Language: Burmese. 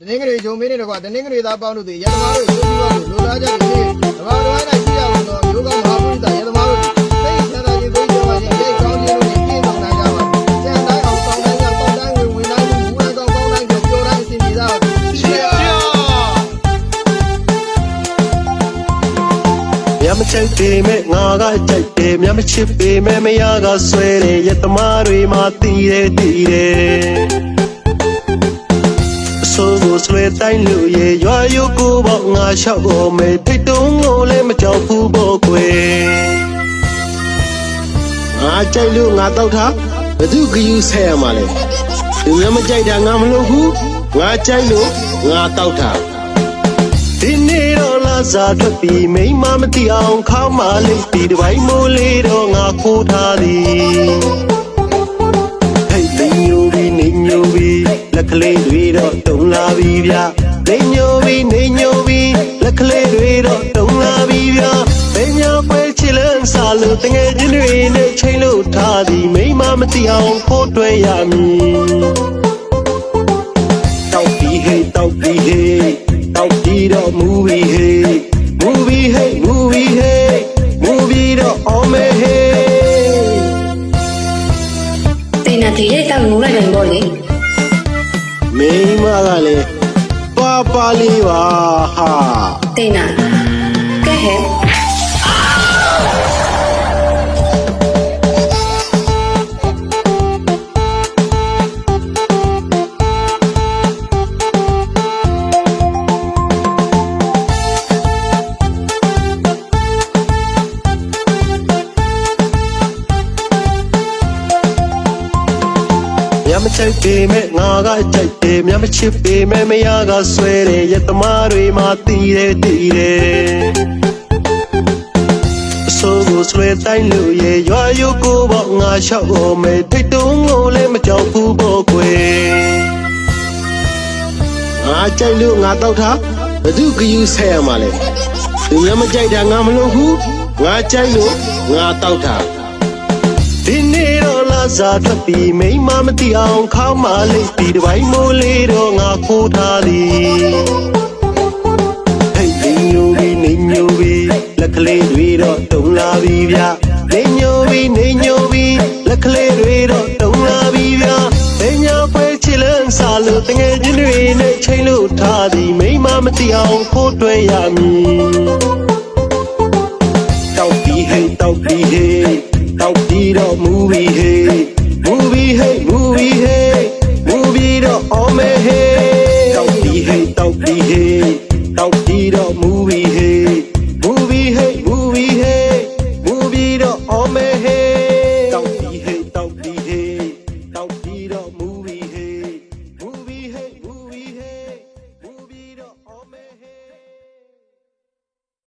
တနင်္ဂနွေဂျုံမင်းတွေတကွာတနင်္ဂနွေသားပေါင်းတို့သည်ရတမားတို့ကိုပြီးတော့လူသားကြသည်ဓမ္မတော်၌ရှိရသောယောဂမဟာပုရိသရတမားတို့သည်စိတ်ဆန္ဒခြင်းသိကြပါခြင်းရိတ်ကောင်းခြင်းတို့နှင့်ပြည့်စုံနိုင်ကြပါစံတိုင်းအောင်ပေါင်းတိုင်းကပေါင်းတိုင်းဝင်ဝင်တိုင်းမူရသောပေါင်းတိုင်းကိုကြောတိုင်းအစဉ်ပြေသာရှိရမြမချိတ်ပေမဲ့ငါကကြိုက်တယ်မြမချစ်ပေမဲ့မရကဆွဲတယ်ရတမားတွေမှတီးတယ်တီးတယ်အဆိုး ကိုဆွဲတိုင်းလို့ရေရွာရုပ်ကိုပေါ့ငါလျှောက်ဖို့မေထိတ်တုံးကိုလည်းမကြောက်ဘူးပေါ့ကွယ်ငါကြိုက်လို့ငါတောက်တာဘသူကယူဆဲရမှာလဲသူများမကြိုက်တာငါမလုပ်ဘူးငါကြိုက်လို့ငါတောက်တာဒီနေ့တော့လာစားထွက်ပြီးမိမမတိအောင်ခေါင်းမလေးဒီတစ်ပိုင်းမိုးလေးတော့ငါခိုးထားသည် လက်ကလေးတွေတော့တုံလာပြီဗျနေညိုပြီးနေညိုပြီးလက်ကလေးတွေတော့တုံလာပြီဗျဘယ်ညာပွဲချစ်လန်းစားလို့တငယ်ချင်းတွေနဲ့ချိန်လို့ထားသည်မိမမတိအောင်ခိုးတွေ့ရမည်တောက်ပြီးဟေးတောက်ပြီးဟေးတောက်ပြီးတော့မူဗီဟေးမူဗီဟေးမူဗီဟေးမူဗီတော့အော်မဲဟေးတိတ်နာတီရိတ်တောက်ငိုလိုက်တယ်ပေါ့လေ မိမကလည်းပါပါလေးပါဟာတိတ်နာကဲဟဲ့ မြမချိတ်ပေမဲ့ငါကကြိုက်တယ်မြမချစ်ပေမဲ့မရကဆွဲတယ်ရတမားတွေမှတီးတယ်တီးတယ်အဆိုးကိုဆွဲတိုင်းလို့ရေရွာရုပ်ကိုပေါ့ငါလျှောက်ဖို့မေထိတ်တုံးကိုလည်းမကြောက်ဘူးပေါ့ကွယ်ငါကြိုက်လို့ငါတောက်တာဘသူကယူဆဲရမှာလဲသူများမကြိုက်တာငါမလုပ်ဘူးငါကြိုက်လို့ငါတောက်တာဒီနေ့တော့လာ စားထွက်ပြီးမိမမတိအောင်ခေါင်းမလေးဒီတစ်ပိုင်းမိုးလေးတော့ငါခိုးထားသည်ဟဲ့နေညိုပြီးနေညိုပြီးလက်ကလေးတွေတော့တုံလာပြီဗျနေညိုပြီးနေညိုပြီးလက်ကလေးတွေတော့တုံလာပြီဗျဘယ်ညာပွဲချစ်လန်းစားလို့တငယ်ချင်းတွေနဲ့ချိန်လို့ထားသည်မိမမတိအောင်ခိုးတွေ့ရမည် ဗီဟေးမူဗီဟေးမူဗီဟေးမူဗီတော့အော်မဲဟေးတောက်ပြီးဟေးတောက်ပြီးဟေ